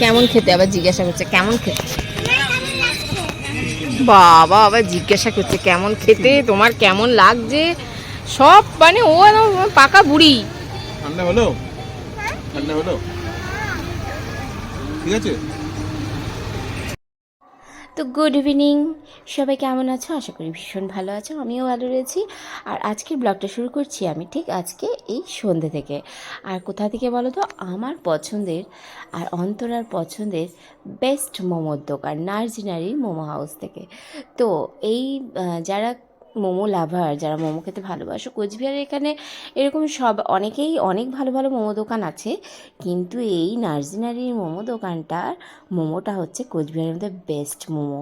কেমন খেতে? আবার জিজ্ঞাসা করছে, কেমন খেতে? বাবা, আবার জিজ্ঞাসা করছে, কেমন খেতে? তোমার কেমন লাগছে? সব মানে ও পাকা বুড়ি। ঠান্ডা হলো? ঠান্ডা হলো? ঠিক আছে? তো গুড ইভিনিং। সবাই কেমন আছো? আশা করি ভীষণ ভালো আছো। আমিও ভালো রয়েছি। আর আজকের ব্লগটা শুরু করছি আমি ঠিক আজকে এই সন্ধ্যে থেকে। আর কোথা থেকে বলো তো? আমার পছন্দের আর অন্তরার পছন্দের বেস্ট মোমোর দোকান নার্জিনারি মোমো হাউস থেকে। তো এই যারা মোমো লাভার, যারা মোমো খেতে ভালোবাসো। কোচবিহারে এখানে এরকম সব, অনেকেই অনেক ভালো ভালো মোমো দোকান আছে, কিন্তু এই নার্জিনারির মোমো দোকানটার মোমোটা হচ্ছে কোচবিহারের মধ্যে বেস্ট মোমো,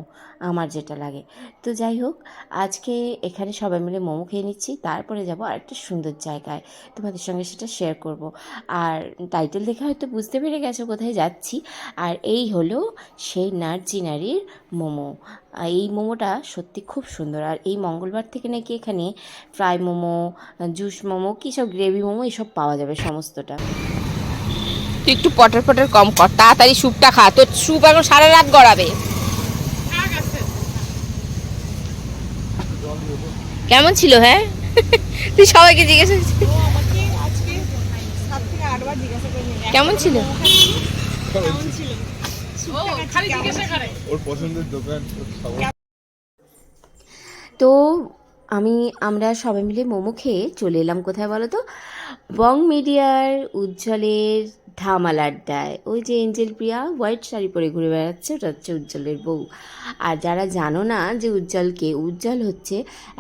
আমার যেটা লাগে। তো যাই হোক, আজকে এখানে সবাই মিলে মোমো খেয়ে নিচ্ছি, তারপরে যাব আরেকটা সুন্দর জায়গায়, তোমাদের সঙ্গে সেটা শেয়ার করব। আর টাইটেল দেখে হয়তো বুঝতে পেরে গেছো কোথায় যাচ্ছি, আর এই হলো সেই নার্জিনারির মোমো। এই মোমোটা সত্যি খুব সুন্দর। আর এই মঙ্গলবার থেকে নাকি এখানে ফ্রাই মোমো জুস মোমো কী সব গ্রেভি মোমো এসব পাওয়া যাবে সমস্তটা। তুই একটু পটার পটার কম কর তাড়াতাড়ি স্যুপটা খা। তোর স্যুপ এখন সারা রাত গড়াবে। কেমন ছিল হ্যাঁ? তুই সবাইকে জিজ্ঞেস করছিস। কেমন ছিল? ওর পছন্দের দোকান তো আমি আমরা সবাই মিলে মোমো খেয়ে চলে এলাম কোথায় বলো তো বং মিডিয়ার উজ্জ্বলের ধামাল আড্ডায় ওই যে এঞ্জেল প্রিয়া হোয়াইট শাড়ি পরে ঘুরে বেড়াচ্ছে ওটা হচ্ছে উজ্জ্বলের বউ। আর যারা জানো না যে উজ্জ্বলকে উজ্জ্বল হচ্ছে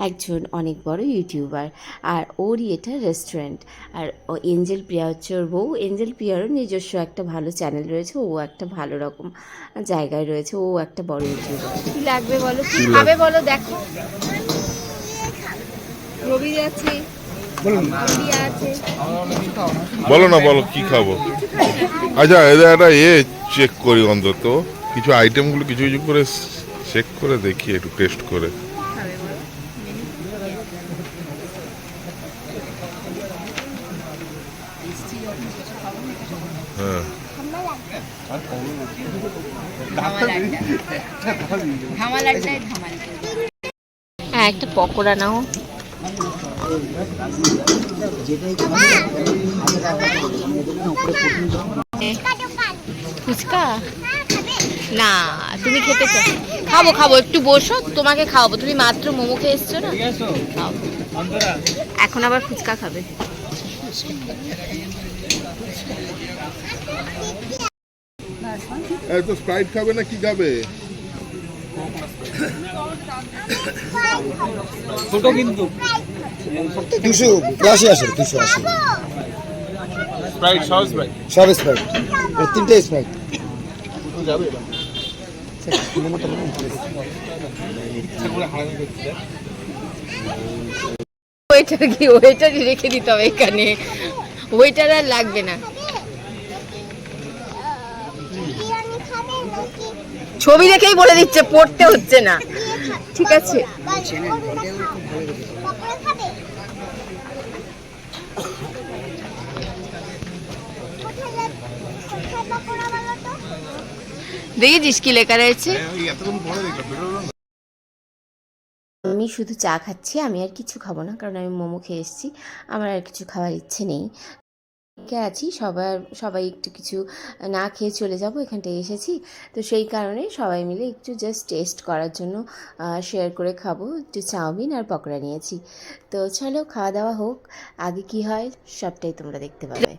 একজন অনেক বড় ইউটিউবার আর ওরই এটা রেস্টুরেন্ট। আর ও এঞ্জেল প্রিয়া হচ্ছে ওর বউ। এঞ্জেল প্রিয়ারও নিজস্ব একটা ভালো চ্যানেল রয়েছে ও একটা ভালো রকম জায়গায় রয়েছে ও একটা বড় ইউটিউবার। কী লাগবে বলো? কী খাবে বলো দেখো। রবি আছে বলো না। বলো কি খাব? আচ্ছা এদের একটা এ চেক করি অন্তত। কিছু আইটেমগুলো কিছু কিছু করে চেক করে দেখি একটু টেস্ট করে। হ্যাঁ। হ্যাঁ একটা পকোড়া নাও। ফুচকা? না, তুমি খেতে খাব খাব, একটু বসো, তোমাকে খাওয়াবো। তুমি মাত্র মোমো খেয়ে এসছো না। এখন আবার ফুচকা খাবে। এই তো স্প্রাইট খাবে না, কি খাবে? ছোট কিন্তু। দুশো আশি আসে দুশো আশি। স্প্রাইট সব স্প্রাইট তিনটে স্প্রাইট যাবে ওইটার কি ওইটার রেখে দিতে হবে এখানে। ওইটার আর লাগবে না। ছবি দেখেই বলে দিচ্ছে, পড়তে হচ্ছে না। ঠিক আছে। দেখেছিস কি লেখা রয়েছে? আমি শুধু চা খাচ্ছি, আমি আর কিছু খাব না, কারণ আমি মোমো খেয়ে এসেছি। আমার আর কিছু খাওয়ার ইচ্ছে নেই। কে আছি? সবার সবাই একটু কিছু না খেয়ে চলে যাব এখানটায় এসেছি। তো সেই কারণে সবাই মিলে একটু জাস্ট টেস্ট করার জন্য শেয়ার করে খাব একটু চাউমিন আর পকোড়া নিয়েছি। তো চলো খাওয়া দাওয়া হোক আগে কি হয় সবটাই তোমরা দেখতে পাবে।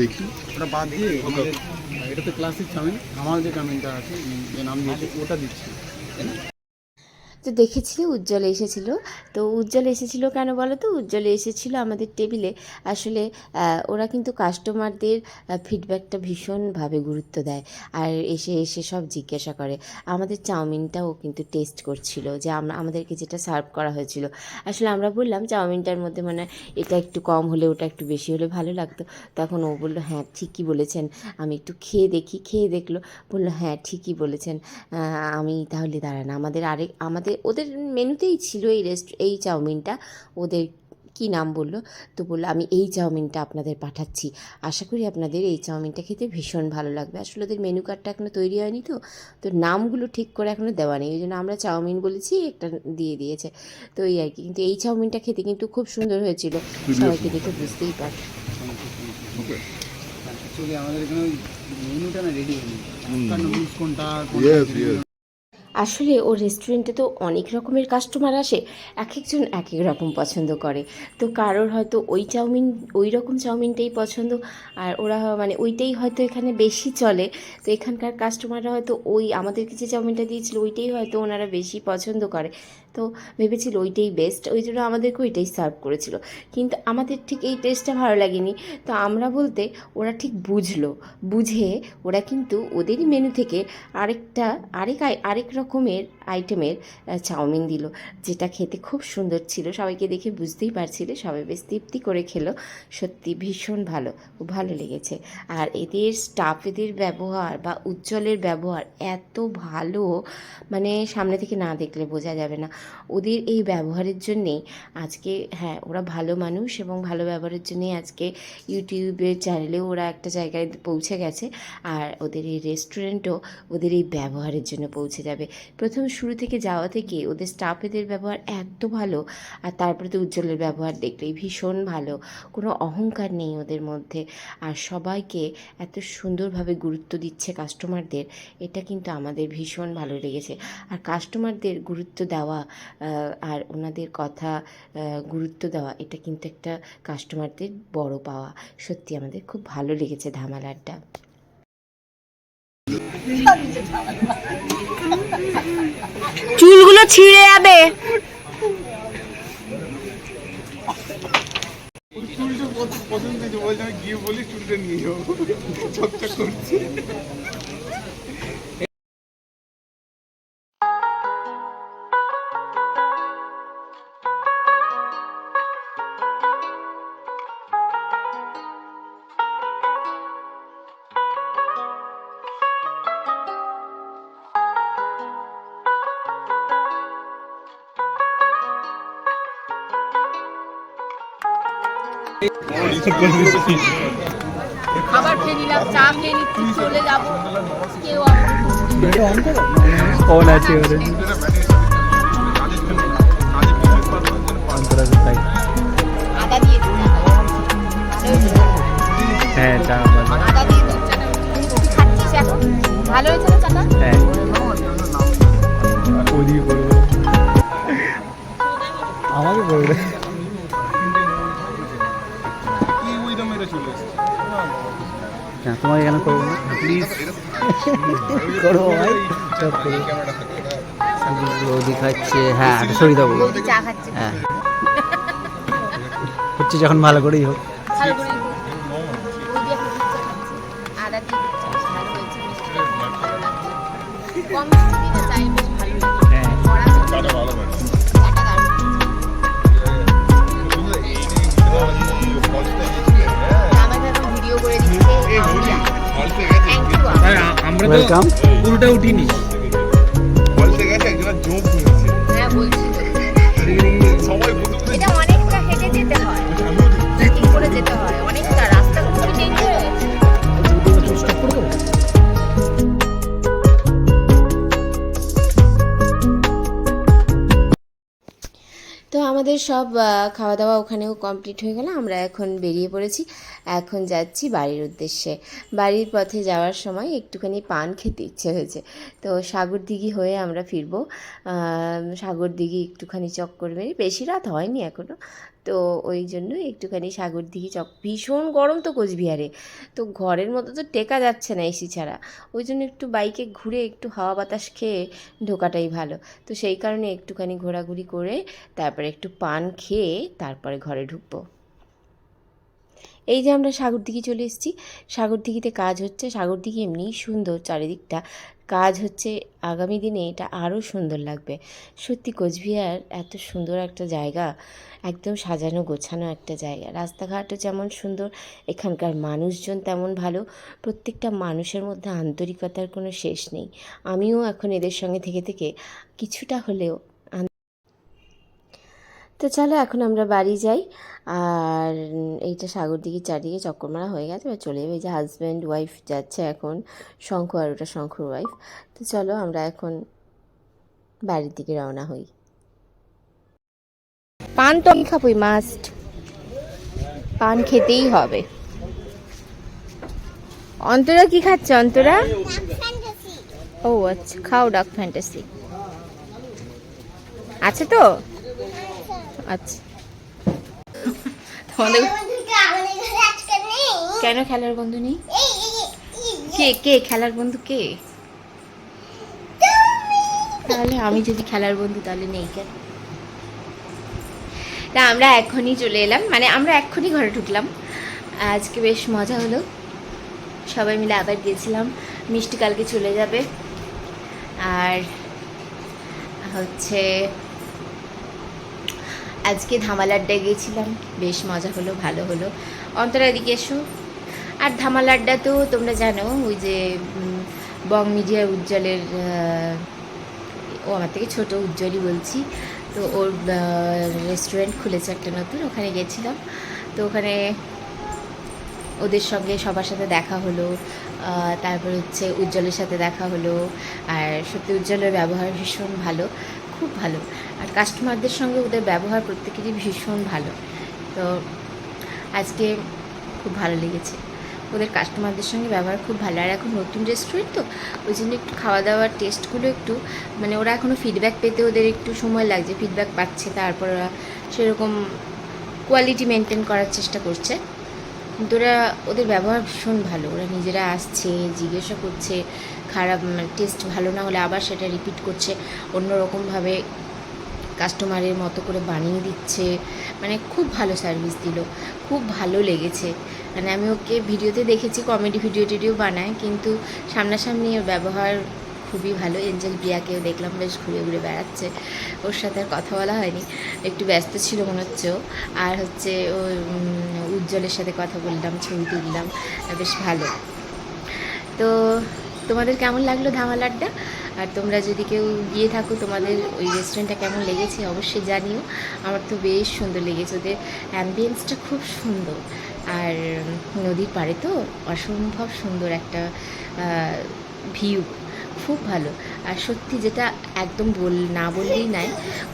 দেখি। ওটা বাদ দিয়ে এটা তো ক্লাসিক চাউমিন আমার যে চাউমিনটা আছে যে নাম দিয়েছি ওটা দিচ্ছি। তো দেখেছি উজ্জ্বল এসেছিল। তো উজ্জ্বল এসেছিল কেন বলো তো উজ্জ্বল এসেছিল আমাদের টেবিলে আসলে ওরা কিন্তু কাস্টমারদের ফিডব্যাকটা ভীষণভাবে গুরুত্ব দেয় আর এসে এসে সব জিজ্ঞাসা করে। আমাদের চাউমিনটাও কিন্তু টেস্ট করছিল যে আমরা আমাদেরকে যেটা সার্ভ করা হয়েছিল। আসলে আমরা বললাম চাউমিনটার মধ্যে মানে এটা একটু কম হলে, ওটা একটু বেশি হলে ভালো লাগতো। তখন ও বলল হ্যাঁ ঠিকই বলেছেন। আমি একটু খেয়ে দেখি। খেয়ে দেখল, বলল হ্যাঁ ঠিকই বলেছেন। আমি তাহলে দাঁড়ান। আমাদের আরেক, আমাদের ওদের মেনুতেই ছিল এই রেস্ট এই চাউমিনটা। ওদের কি নাম বলল? তো বলল আমি এই চাউমিনটা আপনাদের পাঠাচ্ছি। আশা করি আপনাদের এই চাউমিনটা খেতে ভীষণ ভালো লাগবে। আসলে ওদের মেনু কার্ডটা এখনও তৈরি হয়নি তো। তো নামগুলো ঠিক করে এখনও দেওয়া নেই। ওই জন্য আমরা চাউমিন বলেছি একটা দিয়ে দিয়েছে। তো এই আর কি। কিন্তু এই চাউমিনটা খেতে কিন্তু খুব সুন্দর হয়েছিল। সবাইকে দেখে বুঝতেই পার। আমাদের এখানে মেনুটা না রেডি হয়নি। কোনটা ইয়েস ইয়েস আসলে ও রেস্টুরেন্টে তো অনেক রকমের কাস্টমার আসে এক একজন এক এক রকম পছন্দ করে। তো কারোর হয়তো ওই চাউমিন, ওই রকম চাউমিনটাই পছন্দ, আর ওরা মানে ওইটাই হয়তো এখানে বেশি চলে। তো এখানকার কাস্টমাররা হয়তো ওই, আমাদেরকে যে চাউমিনটা দিয়েছিল, ওইটাই হয়তো ওনারা বেশি পছন্দ করে। তো ভেবেছিল ওইটাই বেস্ট ওই জন্য আমাদেরকে ওইটাই সার্ভ করেছিল। কিন্তু আমাদের ঠিক এই টেস্টটা ভালো লাগেনি। তো আমরা বলতে ওরা ঠিক বুঝলো, বুঝে ওরা কিন্তু ওদেরই মেনু থেকে আরেকটা, আরেক আরেক রকমের আইটেমের চাউমিন দিল, যেটা খেতে খুব সুন্দর ছিল। সবাইকে দেখে বুঝতেই পারছিলে, সবাই বেশ তৃপ্তি করে খেলো। সত্যি ভীষণ ভালো ভালো লেগেছে। আর এদের স্টাফেদের ব্যবহার বা উজ্জ্বলের ব্যবহার এত ভালো মানে সামনে থেকে না দেখলে বোঝা যাবে না। ওদের এই ব্যবহারের জন্যেই আজকে হ্যাঁ ওরা ভালো মানুষ এবং ভালো ব্যবহারের জন্যেই আজকে ইউটিউবের চ্যানেলেও ওরা একটা জায়গায় পৌঁছে গেছে আর ওদের এই রেস্টুরেন্টও ওদের এই ব্যবহারের জন্য পৌঁছে যাবে। প্রথম শুরু থেকে যাওয়া থেকে ওদের স্টাফেদের ব্যবহার এত ভালো আর তারপরে তো উজ্জ্বলের ব্যবহার দেখলেই ভীষণ ভালো। কোনো অহংকার নেই ওদের মধ্যে আর সবাইকে এত সুন্দরভাবে গুরুত্ব দিচ্ছে কাস্টমারদের এটা কিন্তু আমাদের ভীষণ ভালো লেগেছে। আর কাস্টমারদের গুরুত্ব দেওয়া আর ওনাদের কথা গুরুত্ব দেওয়া এটা কিন্তু একটা কাস্টমারদের বড় পাওয়া। সত্যি আমাদের খুব ভালো লেগেছে ধামালাড্ডা চুলগুলো ছিঁড়ে যাবে। চুলটা পছন্দ বলছে আমি গিয়ে বলি চুলটা নিয়ে যাব চকচক করছে। খাবার খেয়ে নিলাম চা খেয়ে নিচ্ছি চলে যাব। কেউ আমাকে হ্যাঁ চা ভালো। হয়েছে না চাটা? হ্যাঁ। ওদিকে করব আমাকে করবে হ্যাঁ তোমাকে কেন করব না? প্লিজ করো ভাই। সব করব রোদি খাচ্ছে। হ্যাঁ চা খাচ্ছে। হ্যাঁ। হচ্ছে যখন ভালো করেই হোক। আমরা তো পুরোটা উঠিনি। সব খাওয়া দাওয়া ওখানেও কমপ্লিট হয়ে গেল। আমরা এখন বেরিয়ে পড়েছি। এখন যাচ্ছি বাড়ির উদ্দেশ্যে। বাড়ির পথে যাওয়ার সময় একটুখানি পান খেতে ইচ্ছে হয়েছে। তো সাগর দিঘি হয়ে আমরা ফিরবো। সাগর দিঘি একটুখানি চক্কর মেরে। বেশি রাত হয়নি এখনও তো ওই জন্য একটুখানি সাগর দিঘি চক, ভীষণ গরম তো কোচবিহারে। তো ঘরের মতো তো টেকা যাচ্ছে না এসি ছাড়া। ওই জন্য একটু বাইকে ঘুরে একটু হাওয়া বাতাস খেয়ে ঢোকাটাই ভালো। তো সেই কারণে একটুখানি ঘোরাঘুরি করে তারপরে একটু পান খেয়ে তারপরে ঘরে ঢুকবো। এই যে আমরা সাগরদিঘি চলে এসেছি। সাগরদিঘিতে কাজ হচ্ছে, সাগরদিঘি এমনি সুন্দর চারিদিকটা। কাজ হচ্ছে আগামী দিনে এটা আরও সুন্দর লাগবে। সত্যি কোচবিহার এত সুন্দর একটা জায়গা, একদম সাজানো গোছানো একটা জায়গা। রাস্তাঘাটও যেমন সুন্দর, এখানকার মানুষজন তেমন ভালো। প্রত্যেকটা মানুষের মধ্যে আন্তরিকতার কোনো শেষ নেই। আমিও এখন এদের সঙ্গে থেকে থেকে কিছুটা হলেও তো চলো এখন আমরা বাড়ি যাই। আর এইটা সাগর দিকে চারদিকে চক্কর মারা হয়ে গেছে। এবার চলে যাবে যে হাজব্যান্ড ওয়াইফ যাচ্ছে এখন, শঙ্খ আর ওটা শঙ্খর ওয়াইফ তো চলো আমরা এখন বাড়ির দিকে রওনা হই। পান তো আমি খাবোই মাস্ট পান খেতেই হবে। অন্তরা কি খাচ্ছে, অন্তরা? ও আচ্ছা খাও ডাক ফ্যান্টাসি আছে তো? আচ্ছা। তোমাদের কেন খেলার বন্ধু নেই? কে কে? খেলার বন্ধু কে? তাহলে আমি যদি খেলার বন্ধু, তাহলে নেই কেন? তা আমরা এখনই চলে এলাম মানে আমরা এক্ষুনি ঘরে ঢুকলাম। আজকে বেশ মজা হলো। সবাই মিলে আবার গিয়েছিলাম মিষ্টি কালকে চলে যাবে। আর হচ্ছে আজকে ধামালাড্ডায় গিয়েছিলাম বেশ মজা হলো, ভালো হলো। অন্তরা এদিকে এসো। আর ধামালাড্ডা তো তোমরা জানো, ওই যে বং মিডিয়া উজ্জ্বলের ও আমার থেকে ছোট উজ্জ্বলই বলছি। তো ওর রেস্টুরেন্ট খুলেছে একটা নতুন, ওখানে গেছিলাম। তো ওখানে ওদের সঙ্গে সবার সাথে দেখা হলো তারপর হচ্ছে উজ্জ্বলের সাথে দেখা হলো। আর সত্যি উজ্জ্বলের ব্যবহার ভীষণ ভালো। খুব ভালো। আর কাস্টমারদের সঙ্গে ওদের ব্যবহার প্রত্যেকেরই ভীষণ ভালো। তো আজকে খুব ভালো লেগেছে। ওদের কাস্টমারদের সঙ্গে ব্যবহার খুব ভালো। আর এখন নতুন রেস্টুরেন্ট তো, ওই জন্য একটু খাওয়া দাওয়ার টেস্টগুলো একটু মানে ওরা এখনও ফিডব্যাক পেতে ওদের একটু সময় লাগছে ফিডব্যাক পাচ্ছে, তারপর ওরা সেরকম কোয়ালিটি মেনটেন করার চেষ্টা করছে। কিন্তু ওরা, ওদের ব্যবহার ভীষণ ভালো। ওরা নিজেরা আসছে, জিজ্ঞাসা করছে খারাপ টেস্ট ভালো না হলে আবার সেটা রিপিট করছে, অন্য রকমভাবে কাস্টমারের মতো করে বানিয়ে দিচ্ছে। মানে খুব ভালো সার্ভিস দিল, খুব ভালো লেগেছে। মানে আমি ওকে ভিডিওতে দেখেছি কমেডি ভিডিও টিডিও বানায়, কিন্তু সামনাসামনি ওর ব্যবহার খুবই ভালো। এঞ্জেল প্রিয়াকেও দেখলাম, বেশ ঘুরে ঘুরে বেড়াচ্ছে। ওর সাথে আর কথা বলা হয়নি, একটু ব্যস্ত ছিল মনে হচ্ছে। আর হচ্ছে ও উজ্জ্বলের সাথে কথা বললাম, ছবি তুললাম বেশ ভালো। তো তোমাদের কেমন লাগল ধামাল আড্ডা আর তোমরা যদি কেউ গিয়ে থাকো, তোমাদের ওই রেস্টুরেন্টটা কেমন লেগেছে অবশ্যই জানিও। আমার তো বেশ সুন্দর লেগেছে ওদের অ্যাম্বিয়েন্সটা খুব সুন্দর। আর নদীর পাড়ে তো অসম্ভব সুন্দর একটা ভিউ খুব ভালো। আর সত্যি যেটা একদম বল, না বললেই নাই,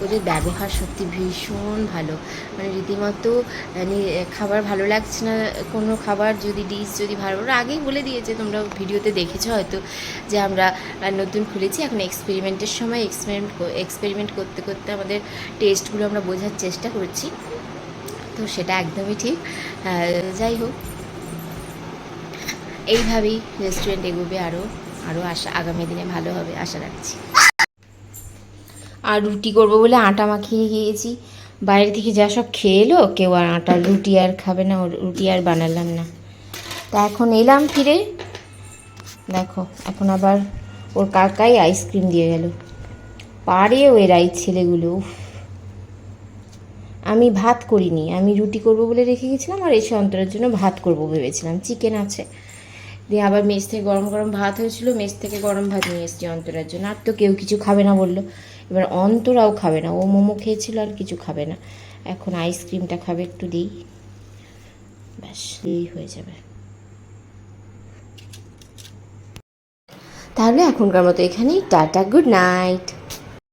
ওদের ব্যবহার সত্যি ভীষণ ভালো। মানে রীতিমতো মানে খাবার ভালো লাগছে না, কোনো খাবার যদি ডিশ যদি ভালো, ওরা আগেই বলে দিয়েছে, তোমরা ভিডিওতে দেখেছ হয়তো, যে আমরা নতুন খুলেছি, এখন এক্সপেরিমেন্টের সময় এক্সপেরিমেন্ট এক্সপেরিমেন্ট করতে করতে আমাদের টেস্টগুলো আমরা বোঝার চেষ্টা করছি। তো সেটা একদমই ঠিক। যাই হোক। এইভাবেই রেস্টুরেন্ট এগোবে আরও আরও আশা, আগামী দিনে ভালো হবে, আশা রাখছি। আর রুটি করব বলে আটা মাখিয়ে গিয়েছি। বাইরে থেকে যা সব খেয়ে এলো, কেউ আর আটা, রুটি আর খাবে না রুটি আর বানালাম না। তা এখন এলাম ফিরে। দেখো, এখন আবার ওর কাকাই আইসক্রিম দিয়ে গেল। পারেও এরা এই ছেলেগুলো আমি ভাত করিনি, আমি রুটি করব বলে রেখে গেছিলাম, আর এসে অন্তরের জন্য ভাত করব ভেবেছিলাম। চিকেন আছে। দিয়ে আবার মেস থেকে গরম গরম ভাত হয়েছিল মেস থেকে গরম ভাত নিয়ে এসেছি অন্তরার জন্য। আর তো কেউ কিছু খাবে না বলল। এবার অন্তরাও খাবে না, ও মোমো খেয়েছিল আর কিছু খাবে না। এখন আইসক্রিমটা খাবে, একটু দিই। ব্যাস, এই হয়ে যাবে। তাহলে এখনকার মতো এখানেই, টাটা, গুড নাইট।